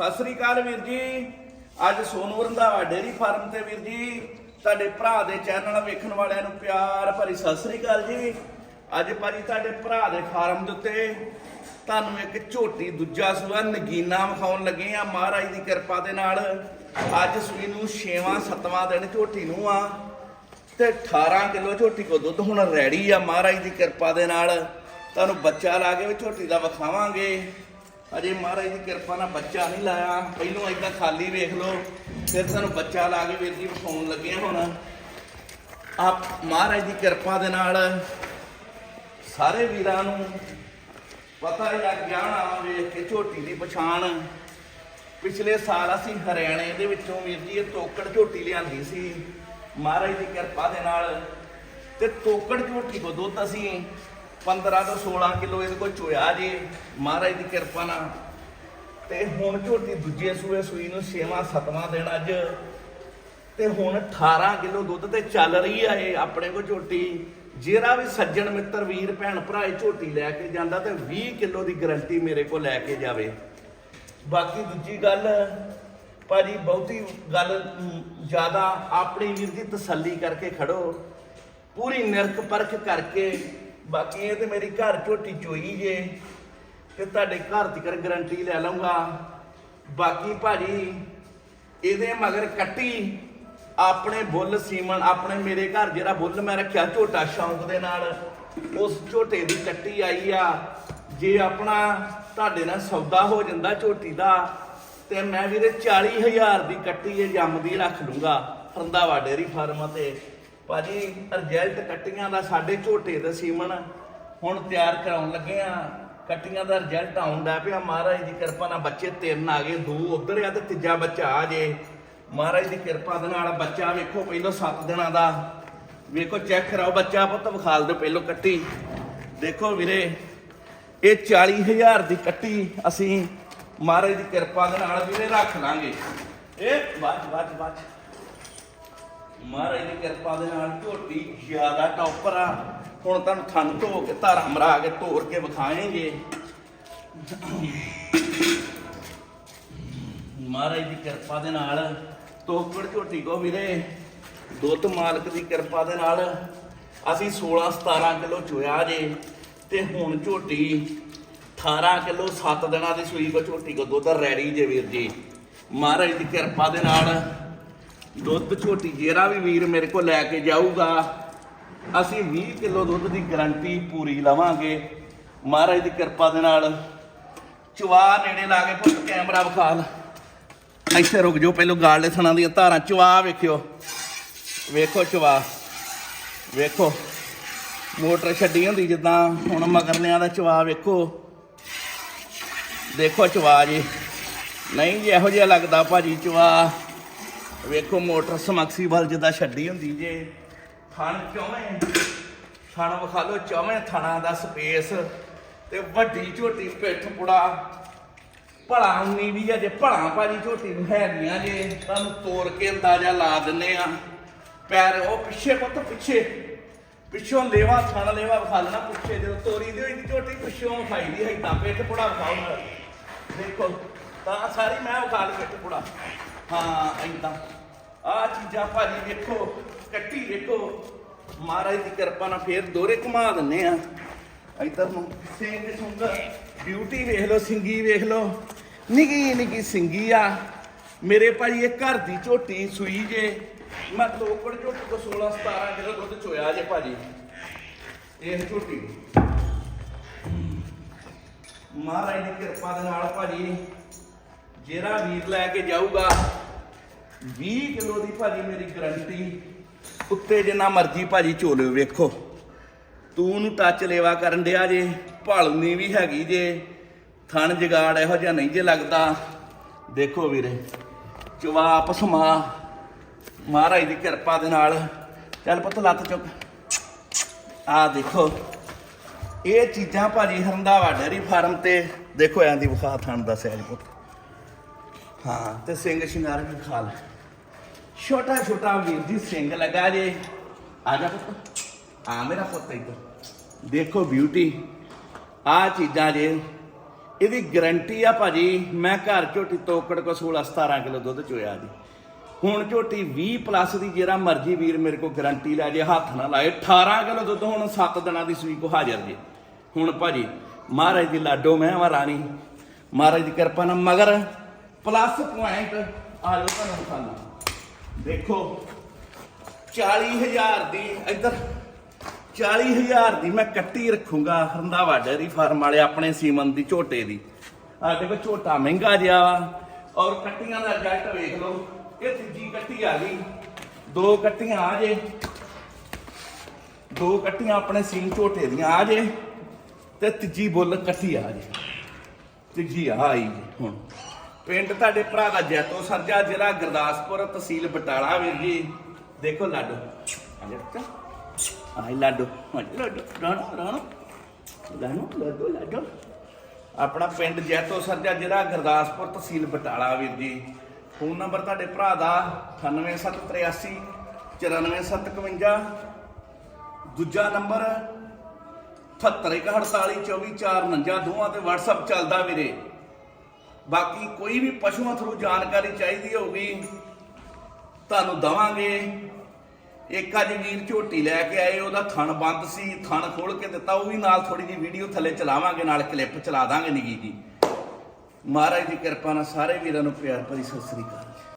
ਸਤਿ ਸ੍ਰੀ ਅਕਾਲ ਵੀਰ ਜੀ। ਅੱਜ Sonu Randhawa dairy farm ਤੇ ਵੀਰ ਜੀ, ਤੁਹਾਡੇ ਭਰਾ ਦੇ ਚੈਨਲ ਵੇਖਣ ਵਾਲਿਆਂ ਨੂੰ ਪਿਆਰ ਭਰੀ ਸਤਿ ਸ੍ਰੀ ਅਕਾਲ ਜੀ। ਅੱਜ ਭਾਜੀ ਤੁਹਾਡੇ ਭਰਾ ਦੇ ਫਾਰਮ ਦੇ ਉੱਤੇ ਤੁਹਾਨੂੰ ਇੱਕ ਝੋਟੀ, ਦੂਜਾ ਸੂਆ ਨਗੀਨਾ ਵਿਖਾਉਣ ਲੱਗੇ ਆ ਮਹਾਰਾਜ ਦੀ ਕਿਰਪਾ ਦੇ ਨਾਲ ਅੱਜ ਸੂਈ ਨੂੰ 6ਵਾਂ 7ਵਾਂ ਦਿਨ ਝੋਟੀ ਨੂੰ ਆ ਤੇ 18 ਕਿਲੋ ਝੋਟੀ ਕੋ ਦੁੱਧ ਹੁਣ ਰੈਡੀ ਆ। ਮਹਾਰਾਜ ਦੀ ਕਿਰਪਾ ਦੇ ਨਾਲ ਤੁਹਾਨੂੰ ਬੱਚਾ ਲਾ ਕੇ ਵੀ ਝੋਟੀ ਦਾ ਵਿਖਾਵਾਂਗੇ। ਅਜੇ ਮਹਾਰਾਜ ਦੀ ਕਿਰਪਾ ਨਾਲ ਬੱਚਾ ਨਹੀਂ ਲਾਇਆ। ਪਹਿਲੋਂ ਏਦਾਂ ਖਾਲੀ ਵੇਖ ਲਓ, ਫਿਰ ਤੁਹਾਨੂੰ ਬੱਚਾ ਲਾ ਕੇ ਵੀਰ ਜੀ ਵਿਖਾਉਣ ਲੱਗੇ ਹੁਣ। ਆਪ ਮਹਾਰਾਜ ਦੀ ਕਿਰਪਾ ਦੇ ਨਾਲ ਸਾਰੇ ਵੀਰਾਂ ਨੂੰ ਪਤਾ ਹੀ ਲੱਗ ਜਾਣਾ ਵੇਖ ਕੇ ਝੋਟੀ ਦੀ ਪਛਾਣ। ਪਿਛਲੇ ਸਾਲ ਅਸੀਂ ਹਰਿਆਣੇ ਦੇ ਵਿੱਚੋਂ ਵੀਰ ਜੀ ਇਹ ਤੋਕੜ ਝੋਟੀ ਲਿਆਂਦੀ ਸੀ। ਮਹਾਰਾਜ ਦੀ ਕਿਰਪਾ ਦੇ ਨਾਲ ਤੇ ਤੋਕੜ ਝੋਟੀ ਕੋ ਦੁੱਧ ਅਸੀਂ 15 ਤੋਂ 16 ਕਿਲੋ ਇਹਦੇ ਕੋਲ ਚੋਇਆ ਜੀ। ਮਹਾਰਾਜ ਦੀ ਕਿਰਪਾ ਨਾਲ। ਤੇ ਹੁਣ ਝੋਟੀ ਦੂਜੇ ਸੂਏ ਸੂਈ ਨੂੰ 6ਵਾਂ 7ਵਾਂ ਦਿਨ ਅੱਜ। ਤੇ ਹੁਣ 18 ਕਿਲੋ ਦੁੱਧ ਤੇ ਚੱਲ ਰਹੀ ਆ ਇਹ ਆਪਣੇ ਕੋਲ ਝੋਟੀ। ਜਿਹੜਾ ਵੀ ਸੱਜਣ ਮਿੱਤਰ, ਵੀਰ, ਭੈਣ, ਭਰਾ ਇਹ ਝੋਟੀ ਲੈ ਕੇ ਜਾਂਦਾ ਤੇ 20 ਕਿਲੋ ਦੀ ਗਰੰਟੀ ਮੇਰੇ ਕੋਲ ਲੈ ਕੇ ਜਾਵੇ। ਬਾਕੀ ਦੂਜੀ ਗੱਲ, ਭਾਜੀ ਬਹੁਤੀ ਗੱਲ ਜ਼ਿਆਦਾ ਆਪਣੀ ਵੀਰ ਦੀ ਤਸੱਲੀ ਕਰਕੇ ਖੜੋ। ਪੂਰੀ ਨਿਰਖ ਪਰਖ ਕਰਕੇ ਬਾਕੀ ਇਹ ਤੇ ਮੇਰੀ ਘਰ ਝੋਟੀ ਚੋਈ ਜੇ, ਤੇ ਤੁਹਾਡੇ ਘਰ ਦੀ ਕਰ ਗਰੰਟੀ ਲੈ ਲਵਾਂਗਾ ਬਾਕੀ ਭਾਜੀ, ਇਹਦੇ ਮਗਰ ਕੱਟੀ, ਆਪਣੇ ਬੁੱਲ ਸੀਮਨ ਆਪਣੇ ਮੇਰੇ ਘਰ ਜਿਹੜਾ ਬੁੱਲ ਮੈਂ ਰੱਖਿਆ ਝੋਟਾ ਸ਼ੌਂਕ ਦੇ ਨਾਲ, ਉਸ ਝੋਟੇ ਦੀ ਕੱਟੀ ਆਈ ਆ। ਜੇ ਆਪਣਾ ਤੁਹਾਡੇ ਨਾਲ ਸੌਦਾ ਹੋ ਜਾਂਦਾ ਝੋਟੀ ਦਾ, ਤੇ ਮੈਂ ਵੀਰੇ 40000 ਦੀ ਕੱਟੀ ਇਹ ਜੰਮਦੀ ਰੱਖ ਲੂੰਗਾ ਰੰਧਾਵਾ ਡੇਰੀ ਫਾਰਮ ਤੇ। ਭਾਜੀ, ਰਿਜ਼ਲਟ ਕੱਟੀਆਂ ਦਾ ਸਾਡੇ ਝੋਟੇ ਦਾ ਸੀਮਨ ਹੁਣ ਤਿਆਰ ਕਰਾਉਣ ਲੱਗੇ ਆ। ਕੱਟੀਆਂ ਦਾ ਰਿਜ਼ਲਟ ਆਉਂਦਾ ਪਿਆ। ਮਹਾਰਾਜ ਦੀ ਕਿਰਪਾ ਨਾਲ ਬੱਚੇ ਤਿੰਨ ਆ ਗਏ, ਦੋ ਉਧਰ ਆ ਤੇ ਤੀਜਾ ਬੱਚਾ ਆ ਜੇ। ਮਹਾਰਾਜ ਦੀ ਕਿਰਪਾ ਦੇ ਨਾਲ ਬੱਚਾ ਵੇਖੋ ਪਹਿਲੋਂ 7 ਦਿਨਾਂ ਦਾ। ਵੇਖੋ ਚੈੱਕ ਕਰਾਓ ਬੱਚਾ ਪੁੱਤ, ਵਿਖਾਲ ਦਿਓ ਪਹਿਲੋਂ ਕੱਟੀ। ਦੇਖੋ ਵੀਰੇ, ਇਹ 40000 ਦੀ ਕੱਟੀ ਅਸੀਂ ਮਹਾਰਾਜ ਦੀ ਕਿਰਪਾ ਦੇ ਨਾਲ ਵੀਰੇ ਰੱਖ ਲਾਂਗੇ। ਇਹ ਬਾਜ ਬਾਜ ਬਾਜ ਮਹਾਰਾਜ ਦੀ ਕਿਰਪਾ ਦੇ ਨਾਲ ਝੋਟੀ ਜ਼ਿਆਦਾ ਟੌਪਰ ਆ। ਹੁਣ ਤੁਹਾਨੂੰ ਥਣ ਧੋ ਕੇ ਧਾਰਾ ਮਰਾ ਕੇ ਤੋੜ ਕੇ ਵਿਖਾਏਂਗੇ। ਮਹਾਰਾਜ ਦੀ ਕਿਰਪਾ ਦੇ ਨਾਲ ਤੋਕੜ ਝੋਟੀ ਕੋ ਵੀਰੇ, ਦੁੱਧ ਮਾਲਕ ਦੀ ਕਿਰਪਾ ਦੇ ਨਾਲ ਅਸੀਂ 16 17 ਕਿਲੋ ਚੋਇਆ ਜੇ, ਤੇ ਹੁਣ ਝੋਟੀ 18 ਕਿਲੋ 7 ਦਿਨਾਂ ਦੀ ਸੂਈ ਕੋ ਝੋਟੀ ਕੋ ਦੁੱਧ ਰੈਡੀ ਜੇ ਵੀਰ ਜੀ। ਮਹਾਰਾਜ ਦੀ ਕਿਰਪਾ ਦੇ ਨਾਲ ਦੁੱਧ ਝੋਟੀ ਜਿਹੜਾ ਵੀ ਵੀਰ ਮੇਰੇ ਕੋਲ ਲੈ ਕੇ ਜਾਊਗਾ। ਅਸੀਂ 20 ਕਿਲੋ ਦੁੱਧ ਦੀ ਗਾਰੰਟੀ ਪੂਰੀ ਲਵਾਂਗੇ। ਮਹਾਰਾਜ ਦੀ ਕਿਰਪਾ ਦੇ ਨਾਲ ਚਵਾ ਨੇੜੇ ਲਾ ਕੇ ਪੁੱਤ ਕੈਮਰਾ ਵਿਖਾ ਲ। ਇੱਥੇ ਰੁਕ ਜਾਓ, ਪਹਿਲੋਂ ਗਾਲੇ ਦੇ ਦੀਆਂ ਧਾਰਾਂ ਚਵਾ ਵੇਖਿਓ। ਵੇਖੋ ਚਵਾ ਵੇਖੋ। ਮੋਟਰ ਛੱਡੀ ਹੁੰਦੀ ਜਿੱਦਾਂ ਹੁਣ ਮਗਰਲਿਆਂ ਦਾ ਚਵਾ ਵੇਖੋ। ਦੇਖੋ ਚਵਾ ਜੀ। ਨਹੀਂ ਜੀ ਇਹੋ ਜਿਹਾ ਲੱਗਦਾ ਭਾਜੀ ਚਵਾ ਵੇਖੋ ਮੋਟਰ ਸਮਕਸੀਬਲ ਜਿੱਦਾਂ ਛੱਡੀ ਹੁੰਦੀ ਜੇ। ਥਣ ਚੌਵੇਂ, ਥਣ ਵਿਖਾ ਲਓ, ਚੌਵੇਂ ਥਣਾ ਦਾ ਸਪੇਸ ਤੇ ਵੱਡੀ ਝੋਟੀ ਪਿੱਠ ਪੁੜਾ। ਭਲਾ ਉਨੀ ਵੀ ਜੇ, ਭਲਾ ਭਾਜੀ ਝੋਟੀ ਨੂੰ ਹੈਗੀਆਂ ਜੇ। ਤੁਹਾਨੂੰ ਤੋੜ ਕੇ ਅੰਦਾਜ਼ਾ ਲਾ ਦਿੰਨੇ ਆ। ਪੈਰ ਉਹ ਪਿੱਛੇ ਪੁੱਤ, ਪਿੱਛੇ। ਪਿੱਛੋਂ ਲੇਵਾ, ਥਣ ਲੇਵਾ ਵਿਖਾ ਲੈਣਾ ਪਿੱਛੇ ਜਦੋਂ ਤੋਰੀ ਦੀ ਹੋਈ ਦੀ ਝੋਟੀ, ਪਿੱਛੋਂ ਵਿਖਾਈ ਦੀ ਹੈ ਤਾਂ ਪਿੱਠ ਪੁੜਾ ਵਿਖਾਓ। ਦੇਖੋ, ਤਾਂ ਸਾਰੀ ਮੈਂ ਵਿਖਾ ਲਈ ਪਿੱਠ ਪੁੜਾ। ਹਾਂ, ਏਦਾਂ। ਆ ਚੀਜ਼ਾਂ ਭਾਜੀ ਵੇਖੋ, ਕੱਟੀ ਵੇਖੋ। ਮਹਾਰਾਜ ਦੀ ਕਿਰਪਾ ਨਾਲ ਫੇਰ ਦੋਰੇ ਘੁਮਾ ਦਿੰਨੇ ਆ। ਇਧਰ ਨੂੰ ਸਿੰਘ ਸੁੰਗ ਬਿਊਟੀ ਵੇਖ ਲਓ, ਸਿੰਗੀ ਵੇਖ ਲਓ। ਨਿੱਕੀ ਨਿੱਕੀ ਸਿੰਗੀ ਆ। ਮੇਰੇ ਭਾਜੀ ਇਹ ਘਰ ਦੀ ਝੋਟੀ ਸੂਈ ਜੇ। ਮੈਂ ਤੋਕੜ ਝੋਟੀ ਕੋ 16 17 ਕਿਲੋ ਦੁੱਧ ਚੋਇਆ ਜੇ ਭਾਜੀ। ਇਹ ਝੋਟੀ। ਮਹਾਰਾਜ ਦੀ ਕਿਰਪਾ ਦੇ ਨਾਲ ਭਾਜੀ, ਜਿਹੜਾ ਵੀਰ ਲੈ ਕੇ ਜਾਊਗਾ 20 ਕਿਲੋ ਦੀ ਭਾਜੀ ਮੇਰੀ ਗਰੰਟੀ ਉੱਤੇ ਜਿੰਨਾ ਮਰਜ਼ੀ ਭਾਜੀ ਝੋਲਿਓ ਵੇਖੋ। ਤੂੰ ਨੂੰ ਟੱਚ ਲੇਵਾ ਕਰਨ ਡਿਆ ਜੇ, ਭਾਲਨੀ ਵੀ ਹੈਗੀ ਜੇ, ਥਣ ਜਗਾੜ ਇਹੋ ਜਿਹਾ ਨਹੀਂ ਜੇ ਲੱਗਦਾ। ਦੇਖੋ ਵੀਰੇ ਚਵਾਪ ਸਮਾ, ਮਹਾਰਾਜ ਦੀ ਕਿਰਪਾ ਦੇ ਨਾਲ। ਚੱਲ ਪੁੱਤ, ਲੱਤ ਚੁੱਕ। ਆ ਦੇਖੋ, ਇਹ ਚੀਜ਼ਾਂ ਭਾਜੀ ਹਰੰਦਾਵਾ ਡੇਰੀ ਫਾਰਮ ਤੇ, ਦੇਖੋ ਐਂ ਦੀ ਵਿਖਾ ਥਣ ਦਾ ਸੈਲ ਪੁੱਤ। ਹਾਂ, ਤੇ ਸਿੰਘ ਸ਼ਿੰਗਾਰ ਵੀ ਖਾ ਲੈ। ਛੋਟਾ ਛੋਟਾ ਵੀਰ ਜੀ ਸਿੰਗ ਲਗਾ ਜੇ। ਆ ਜਾ ਪੁੱਤ। ਆ ਮੇਰਾ ਪੁੱਤ ਇੱਧਰ। ਦੇਖੋ ਬਿਊਟੀ ਆ ਚੀਜ਼ਾਂ ਜੇ। ਇਹਦੀ ਗਰੰਟੀ ਆ ਭਾਜੀ, ਮੈਂ ਘਰ ਝੋਟੀ ਤੋਕੜ ਕੋ 16 17 ਕਿਲੋ ਦੁੱਧ ਚੋਇਆ ਜੀ। ਹੁਣ ਝੋਟੀ 20 ਪਲੱਸ ਦੀ, ਜਿਹੜਾ ਮਰਜ਼ੀ ਵੀਰ ਮੇਰੇ ਕੋ ਗਰੰਟੀ ਲੈ ਜੇ, ਹੱਥ ਨਾ ਲਾਏ 18 ਕਿਲੋ ਦੁੱਧ ਹੁਣ 7 ਦਿਨਾਂ ਦੀ ਸੂਈ ਕੋ ਹਾਜ਼ਰ ਜੇ। ਹੁਣ ਭਾਜੀ, ਮਹਾਰਾਜ ਦੀ ਲਾਡੋ ਮੈਂ ਵਾ ਰਾਣੀ। ਮਹਾਰਾਜ ਦੀ ਕਿਰਪਾ ਨਾਲ ਮਗਰ ਪਲੱਸ ਪੁਆਇੰਟ ਆ ਲੋ ਤੁਹਾਨੂੰ ਸਾਨੂੰ। ਦੇਖੋ 40000 ਦੀ ਇੱਧਰ 40000 ਦੀ ਮੈਂ ਕੱਟੀ ਰੱਖੂੰਗਾ ਰੰਧਾਵਾ ਡੇਅਰੀ ਫਾਰਮ ਵਾਲੇ ਆਪਣੇ ਸੀਮਨ ਦੀ, ਝੋਟੇ ਦੀ। ਆ ਦੇਖੋ, ਝੋਟਾ ਮਹਿੰਗਾ ਜਿਹਾ ਵਾ। ਔਰ ਕੱਟੀਆਂ ਦਾ ਰਿਜ਼ਲਟ ਵੇਖ ਲਓ, ਇਹ ਤੀਜੀ ਕੱਟੀ ਆ ਗਈ। ਦੋ ਕੱਟੀਆਂ ਆ ਜੇ। ਦੋ ਕੱਟੀਆਂ ਆਪਣੇ ਸੀਮ ਝੋਟੇ ਦੀਆਂ ਆ ਜੇ। ਤੇ ਤੀਜੀ ਬੁੱਲ ਕੱਟੀ ਆ ਜੇ। ਤੀਜੀ ਆ ਆਈ ਜੀ, ਹੁਣ। ਪਿੰਡ ਤੁਹਾਡੇ ਭਰਾ ਦਾ ਜੈਤੋ ਸਰਜਾ, ਜ਼ਿਲ੍ਹਾ ਗੁਰਦਾਸਪੁਰ, ਤਹਿਸੀਲ ਬਟਾਲਾ ਵੀਰ ਜੀ। ਦੇਖੋ ਲਾਡੋ। ਆ ਆਈ ਲਾਡੋ। ਆ ਲਾਡੋ। ਰਾਣਾ ਰਾਣਾ। ਲਾਡੋ ਲਾਡੋ ਲਾਡੋ। ਆਪਣਾ ਪਿੰਡ ਜੈਤੋ ਸਰਜਾ, ਜ਼ਿਲ੍ਹਾ ਗੁਰਦਾਸਪੁਰ, ਤਹਿਸੀਲ ਬਟਾਲਾ ਵੀਰ ਜੀ। ਫੋਨ ਨੰਬਰ ਤੁਹਾਡੇ ਭਰਾ ਦਾ 98783 94751 ਦੂਜਾ ਨੰਬਰ 7848244449 ਦੋਵਾਂ ਤੇ WhatsApp ਚੱਲਦਾ ਵੀਰੇ। ਬਾਕੀ ਕੋਈ ਵੀ ਪਸ਼ੂਆਂ ਥਰੂ ਜਾਣਕਾਰੀ ਚਾਹੀਦੀ ਹੋਊਗੀ, ਤੁਹਾਨੂੰ ਦਵਾਂਗੇ। ਇੱਕ ਅੱਜ ਵੀਰ ਝੋਟੀ ਲੈ ਕੇ ਆਏ, ਉਹਦਾ ਥਣ ਬੰਦ ਸੀ, ਥਣ ਖੋਲ ਕੇ ਦਿੱਤਾ, ਉਹ ਵੀ ਨਾਲ ਥੋੜੀ ਜਿਹੀ ਵੀਡੀਓ ਥੱਲੇ ਚਲਾਵਾਂਗੇ, ਨਾਲ ਕਲਿੱਪ ਚਲਾ ਦਾਂਗੇ ਨਿੱਕੀ ਜੀ। ਮਹਾਰਾਜ ਦੀ ਕਿਰਪਾ ਨਾਲ ਸਾਰੇ ਵੀਰਾਂ ਨੂੰ ਪਿਆਰ ਭਰੀ ਸਤਿ ਸ੍ਰੀ ਅਕਾਲ।